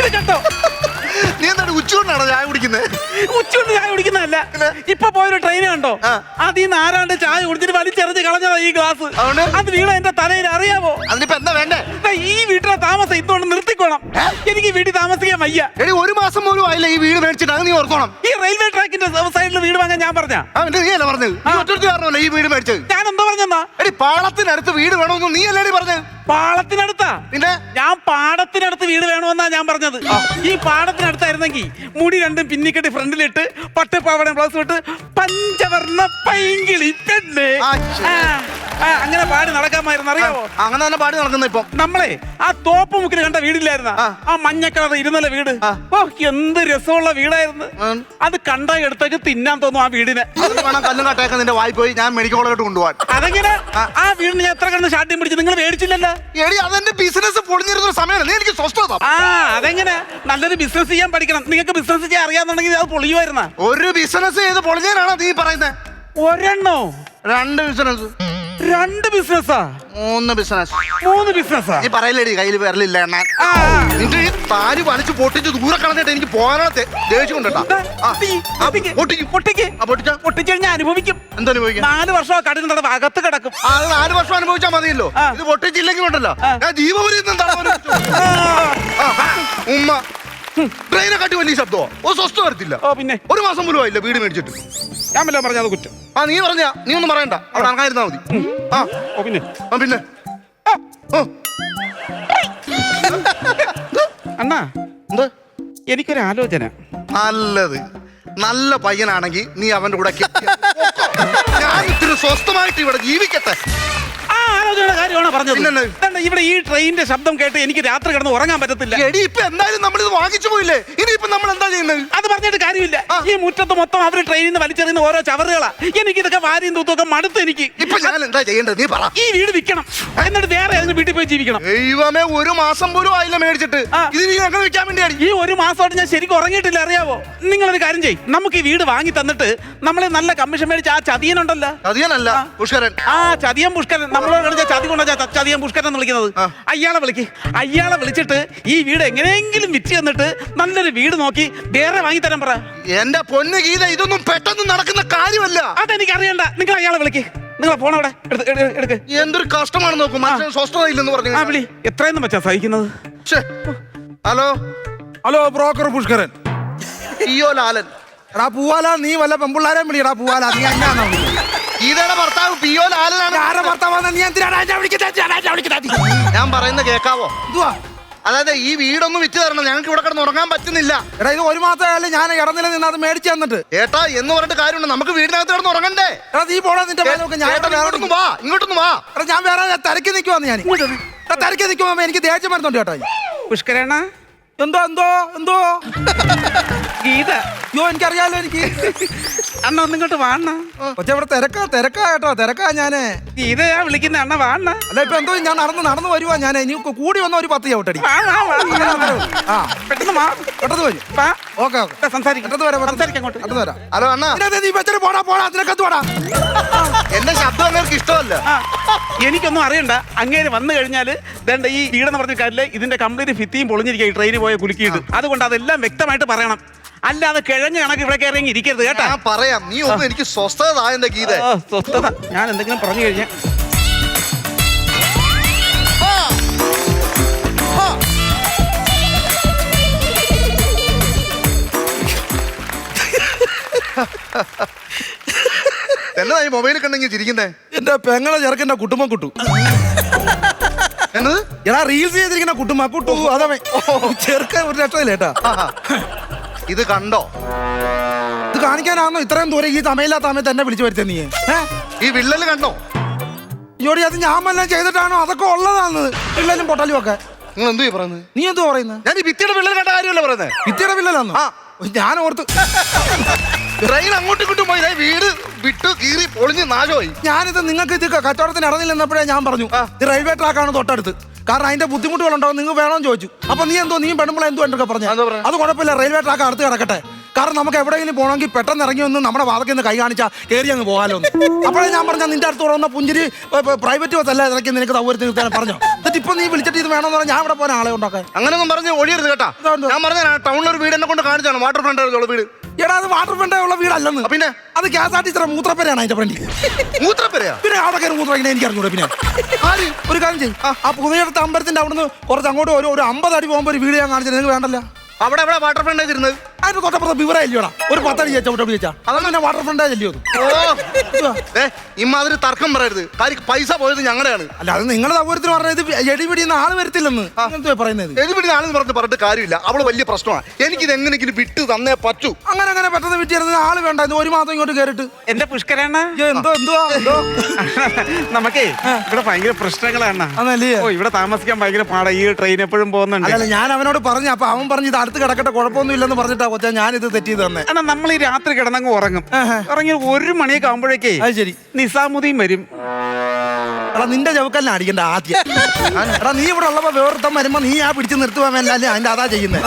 ഇത് കണ്ടോ? നീ എന്താണ് ഉച്ചകൊണ്ടാണോ ചായ കുടിക്കുന്നത് ഉച്ചകൊണ്ട് ചായ കുടിക്കുന്നതല്ല. ഇപ്പൊ പോയൊരു ട്രെയിൻ കണ്ടോ? അതിൽ നിന്ന് ആരാണ്ട് ചായ കുടിച്ചിട്ട് വലിച്ചെറിഞ്ഞ് കളഞ്ഞതാ ഈ ഗ്ലാസ് അത് വീണ എന്റെ തലയിൽ അറിയാമോ അതിനിപ്പോ എന്താ വേണ്ടേ? ഈ വീട്ടിലെ താമസം ഇതുകൊണ്ട് നിർത്തിക്കോണം. എനിക്ക് വീട്ടിൽ താമസിക്കാൻ വയ്യ. എടി ഒരു മാസം പോലും ആയില്ല ഈ വീട് മേടിച്ചിട്ട്. നീ ഓർക്കണം. ഈ റെയിൽവേ ട്രാക്കിന്റെ സൈഡിൽ വീട് വാങ്ങാൻ ഞാൻ പറഞ്ഞ? നീ അല്ല പറഞ്ഞത് ഈ വീട് മേടിച്ചത്? ഞാനെന്തോ എടി പാളത്തിനടുത്ത് വീട് വേണമെന്ന് നീ അല്ലേ പറഞ്ഞത്? പാളത്തിനടുത്താ? പിന്നെ? ഞാൻ പാടത്തിനടുത്ത് വീട് വേണമെന്നാ ഞാൻ പറഞ്ഞത്. ഈ പാടത്തിനടുത്തായിരുന്നെങ്കിൽ മുടി രണ്ടും പിന്നിക്കെട്ടി ഫ്രണ്ടിലിട്ട് പട്ടുപാവട ബ്ലൗസ് ഇട്ട് പഞ്ചവർണ പൈങ്കിളി പെണ്ണ്. ആ, അങ്ങനെ പാടി നടക്കാമായിരുന്നു. അറിയാവോ? അങ്ങനെ തന്നെ പാടി നടക്കുന്ന ഇപ്പം. നമ്മളെ ആ തോപ്പ് മുക്കിന് കണ്ട വീടില്ലായിരുന്ന? ആ. ആ മഞ്ഞ കളർ ഇരുന്നല്ല വീട്. ആ. ഓ എന്ത് രസമുള്ള വീടായിരുന്നു. ഉം. അത് കണ്ട എടുത്തേക്ക് തിന്നാൻ തോന്നും ആ വീടിനെ. അതിന് വേണം കല്ലും കട്ടയൊക്കെ നിന്റെ വായി പോയി ഞാൻ മെഡിക്കൽ കോളേജിലോട്ട് കൊണ്ടുപോകാൻ. അതെങ്ങനെ? ആ. വീടിന് ഞാൻ എത്ര കിടന്ന് ഷാട്ടിയും പിടിച്ച് നിങ്ങൾ മേടിച്ചില്ലല്ലോ? എടി അതെന്റെ ബിസിനസ് പൊളിഞ്ഞിരുന്ന ഒരു സമയമാണ് നീ എനിക്ക് സ്വസ്ഥത. ആ അതെങ്ങനെ? നല്ലൊരു ബിസിനസ് ചെയ്യാൻ പഠിക്കണം. നിങ്ങൾക്ക് ബിസിനസ് ചെയ്യാൻ അറിയാന്നുണ്ടെങ്കിൽ അത് പൊളിയുമായിരുന്ന? ഒരു ബിസിനസ് ചെയ്ത് പൊളിഞ്ഞാണോ നീ പറയുന്നത് ഒരെണ്ണോ? രണ്ട് ബിസിനസ് രണ്ട് ബിസിനസ്സാ മൂന്ന് ബിസിനസ് മൂന്ന് ബിസിനസ്സാ നീ പറയില്ലേടി കയ്യിൽ വിരലില്ല എണ്ണ. നിന്റെ ഈ താരി വലിച്ചു പൊട്ടിച്ച് ദൂരെ കളഞ്ഞിട്ട് എനിക്ക് പോകാനത്തെ ദേ- ദേഷ്യം പൊട്ടിച്ച്? അനുഭവിക്കും. എന്താ അനുഭവിക്കാം? നാല് വർഷം തടവ് അകത്ത് കിടക്കും. അത് നാല് വർഷം അനുഭവിച്ചാൽ മതിയല്ലോ. ഇത് പൊട്ടിച്ചില്ലെങ്കിൽ ഉണ്ടല്ലോ. ഞാൻ ജീവപുരി ഉമ്മ. ട്രെയിനെ കാട്ടി വലിയ ശബ്ദമോ? ഒരു സ്വസ്ഥ വരത്തില്ല. ഓ പിന്നെ? ഒരു മാസം പോലും ആയില്ല വീട് മേടിച്ചിട്ട്. ഞാൻ വല്ല പറഞ്ഞത് കുറ്റം. ആ നീ പറഞ്ഞ നീ ഒന്നും പറയണ്ട. അവിടെ അനങ്ങായിരുന്നാ മതി. ആ. ഓ പിന്നെ? ആ പിന്നെ? അണ്ണാ. എന്ത്? എനിക്കൊരു ആലോചന. നല്ലത്. നല്ല പയ്യനാണെങ്കിൽ നീ അവന്റെ കൂടെ. ഞാൻ ഇത്തിരി സ്വസ്ഥമായിട്ട് ഇവിടെ ജീവിക്കട്ടെ. ആലോചനയുടെ കാര്യമാണ് പറഞ്ഞത്? ഇതാണ്ട് ഇവിടെ ഈ ട്രെയിനിന്റെ ശബ്ദം കേട്ട് എനിക്ക് രാത്രി കിടന്ന് ഉറങ്ങാൻ പറ്റത്തില്ല. എടി ഇപ്പൊ എന്തായാലും നമ്മൾ ഇത് വാങ്ങിച്ചു പോയില്ലേ? ഇനിയിപ്പൊ നമ്മൾ എന്താ ചെയ്യുന്നത്? അത് പറഞ്ഞിട്ട് കാര്യമില്ല. ആ. ഈ മുറ്റത്ത് മൊത്തം അവർ ട്രെയിനിൽ നിന്ന് വലിച്ചെറിയുന്ന ഓരോ ചവറുകളാ. എനിക്ക് ഇതൊക്കെ വാരിയും തൂത്തൊക്കെ മടുത്ത് എനിക്ക്. ഇപ്പൊ ഞാൻ എന്താ ചെയ്യേണ്ടത്? നീ പറ. ഈ വീട് വിൽക്കണം. എന്നിട്ട് വേറെ ഏതെങ്കിലും വീട്ടിൽ പോയി ജീവിക്കണം. ദൈവമേ ഒരു മാസം പോലും ആയില്ല മേടിച്ചിട്ട്. ആ. ഇത് നീ ഞങ്ങൾ വെക്കാൻ വേണ്ടിയാണ് ഈ ഒരു മാസമായിട്ട് ഞാൻ ശരിക്കും ഉറങ്ങിയിട്ടില്ല അറിയാവോ? നിങ്ങളൊരു കാര്യം ചെയ്യും. നമുക്ക് ഈ വീട് വാങ്ങി തന്നിട്ട് നമ്മളെ നല്ല കമ്മീഷൻ മേടിച്ച ആ ചതിയനുണ്ടല്ലോ. ചതിയനല്ല പുഷ്കരൻ. ആ ചതിയൻ പുഷ്കരൻ. നമ്മളോട് കളിച്ച ചതി കൊണ്ടാ ച- ചതിയൻ പുഷ്കരൻ എന്ന് വിളിക്കുന്നത്. അയാളെ വിളിക്ക്. അയാളെ വിളിച്ചിട്ട് ഈ വീട് എങ്ങനെയെങ്കിലും വിറ്റ് തന്നിട്ട് നല്ലൊരു വീട് നോക്കി വേറെ വാങ്ങി തരാൻ പറ. എന്റെ പൊന്ന് ഗീത ഇതൊന്നും പെട്ടെന്ന് നടക്കുന്ന കാര്യമല്ല. അതെനിക്ക് അറിയണ്ട നിങ്ങൾ അയാളെ വിളിക്ക്. നിങ്ങൾ ഫോൺ അവിടെ എടുക്ക്. എന്തൊരു കഷ്ടമാണ് നോക്കും. മനുഷ്യൻ സ്വസ്ഥത പറഞ്ഞു ആ വിളി. എത്രയെന്ന് വെച്ചാ സഹിക്കുന്നത്. Hello? Hello broker Pushkaran. ഇയോ Lalan. എടാ പൂവാല നീ വല്ല പെമ്പിള്ളാരെ വിളിയടാ പൂവാല. നീ എന്നാ ഗീതയുടെ ഭർത്താവ് പിയോ ലാലനാണ് ആരെ ഭർത്താവാന്ന് നീ എന്തിനാണ് എന്നെ വിളിക്കുന്നത്? ഞാനാ എന്നെ വിളിക്കുന്നത്? ഞാൻ പറയുന്നത് കേക്കാവോ? എന്തുവാ? അതായത് ഈ വീടൊന്നും വിറ്റ് തരണം ഞങ്ങൾക്ക് ഇവിടെ കിടന്ന് ഉറങ്ങാൻ പറ്റുന്നില്ല. എടാ ഇത് ഒരു മാസമായാലും ഞാൻ ഇടനില നിന്ന് അത് മേടിച്ചു തന്നിട്ട്. ഏട്ടാ എന്ന് പറഞ്ഞിട്ട് കാര്യമുണ്ട്. നമുക്ക് വീടിനകത്ത് കിടന്ന് ഉറങ്ങണ്ടേ? എടാ നീ പോടാ നിന്റെ മേലെ നോക്ക്. ഞാൻ ഏട്ടാ, ഇവിടെ വേറെ ഇങ്ങോട്ടൊന്ന് വാ ഇങ്ങോട്ടൊന്നും വാ. എടാ ഞാൻ വേറെ തിരക്കി നിൽക്കുവാന്ന് ഞാൻ എടാ തിരക്കി നിൽക്കുമ്പോ എനിക്ക് ദേഷ്യം വരുന്നുണ്ട് കേട്ടോ. പുഷ്കരണ എന്തോ എന്തോ എന്തോ? ഗീത. അയ്യോ എനിക്കറിയാലോ എനിക്ക്. അണ്ണ ഒന്നിങ്ങോട്ട് വാണ പക്ഷെ ഇവിടെ തിരക്കാ തിരക്കാ കേട്ടോ തിരക്കാ ഞാൻ. ഞാൻ വിളിക്കുന്ന അണ്ണ വാണ അല്ല ഇപ്പൊ എന്തോ ഞാൻ നടന്ന് നടന്നു വരുവാ ഞാൻ ഇനി കൂടി വന്ന ഒരു പത്ത് ചവിട്ടടി. ആ. പെട്ടെന്ന് വാ. വരും. Okay okay. ഹലോ അണ്ണാ. ഇതിനകത്ത് നീ വെച്ചിട്ട് പോടാ പോടാ അതിനകത്ത് പോടാ. എന്റെ ശബ്ദം ഇഷ്ടമല്ല. എനിക്കൊന്നും അറിയണ്ട. അങ്ങേര് വന്നു കഴിഞ്ഞാൽ ദണ്ട ഈ വീടെന്ന് പറഞ്ഞ കാര്യമില്ല ഇതിന്റെ കംപ്ലീറ്റ് ഭിത്തിയും പൊളിഞ്ഞിരിക്കുക ഈ ട്രെയിനിൽ പോയ കുലുക്കിയിട്ട്. അതുകൊണ്ട് അതെല്ലാം വ്യക്തമായിട്ട് പറയണം. അല്ലാതെ കിഴങ്ങ് കണക്ക് ഇവിടെ കയറി ഇരിക്കരുത് കേട്ടാ. ഞാൻ പറയാം നീ ഒന്നും എനിക്ക് സ്വസ്ഥത എന്റെ ഗീത. ഓ, സ്വസ്ഥത. ഞാൻ എന്തെങ്കിലും പറഞ്ഞു കഴിഞ്ഞാൽ എന്നതാ ഈ മൊബൈലിൽ കണ്ടെങ്കിൽ ചിരിക്കുന്നേ? എന്റെ പെങ്ങളെ ചെറുക്കന്റെ കുട്ടുമ്പ കുട്ടു. എന്നത്? എടാ റീൽസ് ചെയ്തിരിക്കുന്ന കുട്ടുമ്പ കുട്ടു അതവൻ. ചെറുക്കൻ ഒരു രക്ഷയില്ല കേട്ടാ. ഇത് കണ്ടോ? ഇത് കാണിക്കാനാണോ ഇത്രയും ദൂരം ഈ സമയമില്ലാത്ത സമയത്ത് എന്നെ വിളിച്ചു വരുത്തേ നീ? ഈ വിള്ളൽ കണ്ടോ? ജോഡി അത് ഞാൻ വല്ലതും ചെയ്തിട്ടാണോ? അതൊക്കെ ഉള്ളതാണ് വിള്ളലും പൊട്ടലും ഒക്കെ. നിങ്ങൾ എന്തു പറയുന്നത്? നീ എന്തോ പറയുന്നത്? ഞാൻ ഈ ഭിത്തിയുടെ വിള്ളൽ കണ്ട കാര്യമല്ല പറയുന്നത്. ഭിത്തിയുടെ വിള്ളലാണോ ആ. ഞാൻ ഓർത്ത് ട്രെയിൻ അങ്ങോട്ടും ഇങ്ങോട്ടും പോയി. വീട് വിട്ടു കീറി പൊളിഞ്ഞ് നാശമായി. ഞാനിത് നിങ്ങൾക്ക് ഇത് കച്ചവടത്തിന് ഇറങ്ങില്ലെന്നപ്പോഴേ ഞാൻ പറഞ്ഞു. റെയിൽവേ ട്രാക്കാണ് തൊട്ടടുത്ത്. കാരണം അതിന്റെ ബുദ്ധിമുട്ടുകളുണ്ടാവും നിങ്ങൾ വേണമെന്ന് ചോദിച്ചു. അപ്പൊ നീ എന്തോ നീ പെണ്ണുമ്പോൾ എന്തോ എന്തൊക്കെ പറഞ്ഞു? അത് കുഴപ്പമില്ല റെയിൽവേ ട്രാക്ക് അടുത്ത് കിടക്കട്ടെ. കാരണം നമുക്ക് എവിടെയെങ്കിലും പോകണമെങ്കിൽ പെട്ടെന്ന് ഇറങ്ങി ഒന്ന് നമ്മുടെ നിന്ന് കൈ കാണിച്ചാൽ കയറി അങ്ങ് പോകാലോ അപ്പോഴേ ഞാൻ പറഞ്ഞ നിന്റെ അടുത്ത് തുറന്ന പുഞ്ചിരി പ്രൈവറ്റ് ബസ് അല്ല ഇറക്കി നിനക്ക് സൗകര്യത്തിന് നിർത്താൻ പറഞ്ഞു. എന്നിട്ട് ഇപ്പൊ നീ വിളിച്ചിട്ട് ഇത് വേണമെന്ന് പറഞ്ഞാൽ ഞാൻ ഇവിടെ പോകാൻ ആളെ ഉണ്ടാക്കാൻ അങ്ങനെയൊന്നും പറഞ്ഞ് ഒഴിയരുത് കേട്ടാ. ഞാൻ പറഞ്ഞ ടൗണിൽ ഒരു വീട് എന്നെ കൊണ്ട് കാണിച്ചാണ്. വാട്ടർ ഫ്രണ്ട് വീട്. എടാ അത് വാട്ടർ ഫ്രണ്ട് ഉള്ള വീടല്ലെന്ന്. പിന്നെ? അത് കെ എസ് ആർ ടി സിയുടെ മൂത്രപ്പേരാണ് അതിന്റെ ഫ്രണ്ടിൽ മൂത്രപ്പരയാ? പിന്നെ അവിടെ കയറി മൂത്രം ഇങ്ങനെ എനിക്ക് അറിഞ്ഞൂടെ പിന്നെ. ആര്? ഒരു കാര്യം ചെയ്യും. ആ. പുതിയടുത്ത അമ്പലത്തിന്റെ അവിടുന്ന് കുറച്ച് അങ്ങോട്ട് ഒരു ഒരു അമ്പത് അടി പോകുമ്പോൾ ഒരു വീട് ഞാൻ കാണിച്ചത് നിങ്ങൾക്ക് വേണ്ടല്ലോ? അവിടെ എവിടെ വാട്ടർ ഫ്രണ്ട് അതിന്റെ തൊട്ടപ്പുറത്ത് ബിവറ ഒരു പത്തടി ചേച്ചാ അവിടെ ചേച്ചാ. അതാണ് എന്നെ വാട്ടർ ഫ്രണ്ടേ ചെല്ലിയോ ഓ. ഏ ഇമാതിരി തർക്കം പറയരുത്. കാര്യം പൈസ പോയത് ഞങ്ങളുടെയാണ്. അല്ല അത് നിങ്ങളുടെ സൗകര്യത്തിന് പറഞ്ഞത് ഇത് എടിപിടിന്ന് ആൾ വരത്തില്ലെന്ന്. എന്തുവാ പറയുന്നത്? എതിപിടി ആളെന്ന് പറഞ്ഞ് പറഞ്ഞിട്ട് കാര്യമില്ല. അവൾ വലിയ പ്രശ്നമാണ്. എനിക്കിത് എങ്ങനെയെങ്കിലും വിട്ട് തന്നേ പറ്റൂ. അങ്ങനെ അങ്ങനെ പെട്ടെന്ന് വിട്ടിരുന്ന ആൾ വേണ്ട. ഇത് ഒരു മാസം ഇങ്ങോട്ട് കയറിട്ട് എന്റെ പുഷ്കരാണ്? എന്തോ എന്തോ എന്തോ? നമുക്കേ ഇവിടെ ഭയങ്കര പ്രശ്നങ്ങളാണ് അതല്ലേ ഓ ഇവിടെ താമസിക്കാൻ ഭയങ്കര പാടാ. ഈ ട്രെയിൻ എപ്പോഴും പോകുന്നുണ്ട്. അല്ല ഞാൻ അവനോട് പറഞ്ഞു. അപ്പൊ അവൻ പറഞ്ഞു ഇത് അടുത്ത് കിടക്കട്ടെ കുഴപ്പമൊന്നും ഇല്ലെന്ന് പറഞ്ഞിട്ടാ കൊച്ചാ ഞാനിത് തെറ്റി തന്നെ. അണ്ണാ നമ്മൾ ഈ രാത്രി കിടന്നങ്ങ് ഉറങ്ങും. ഉറങ്ങി ഒരു മണിയൊക്കെ ആകുമ്പോഴേക്കേ അത് ശരി. നിസാമുദ്ദീൻ വരും. എടാ നിന്റെ ചവക്കല്ല അടിക്കണ്ട ആദ്യം. എടാ നീ ഇവിടെ ഉള്ളപ്പോ വേറൊരുത്തം വരുമ്പോ നീ ആ പിടിച്ച് നിർത്തുവാൻ വേണ്ടി അതിന്റെ അതാ ചെയ്യുന്നത്